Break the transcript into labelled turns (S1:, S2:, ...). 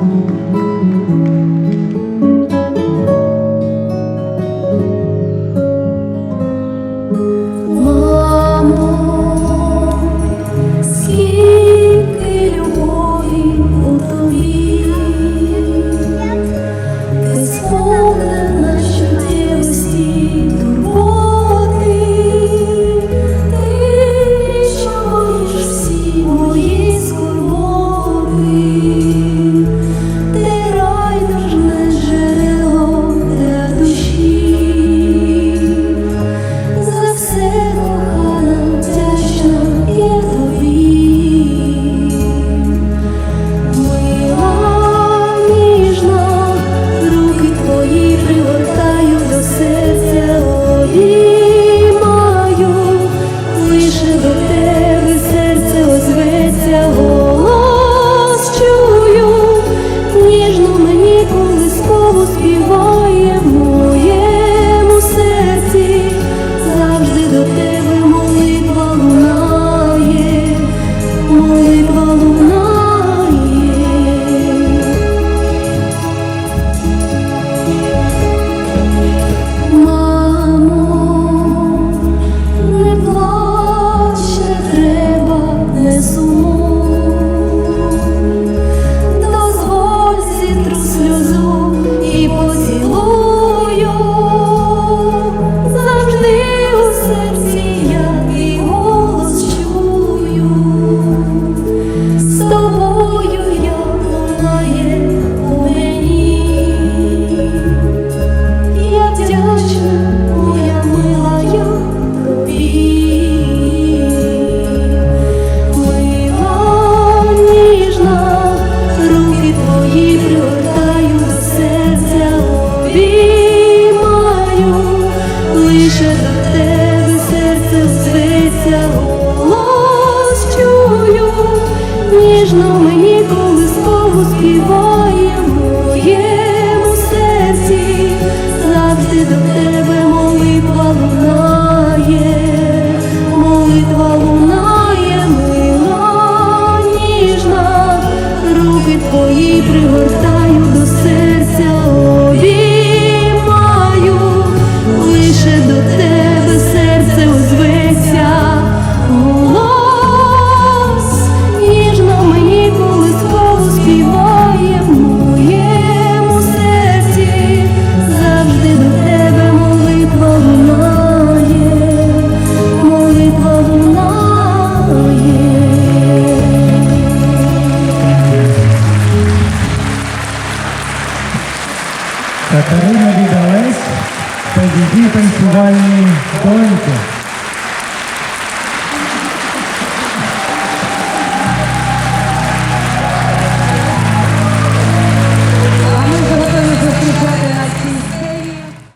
S1: Thank you. 与我 ніжно мені колискову співає в моєму серці, завжди до тебе молитва лунає, молитва лунає, мила ніжна, руки твої пригортаю до себе.
S2: Катерина Відалець побідні танцювальні доньки.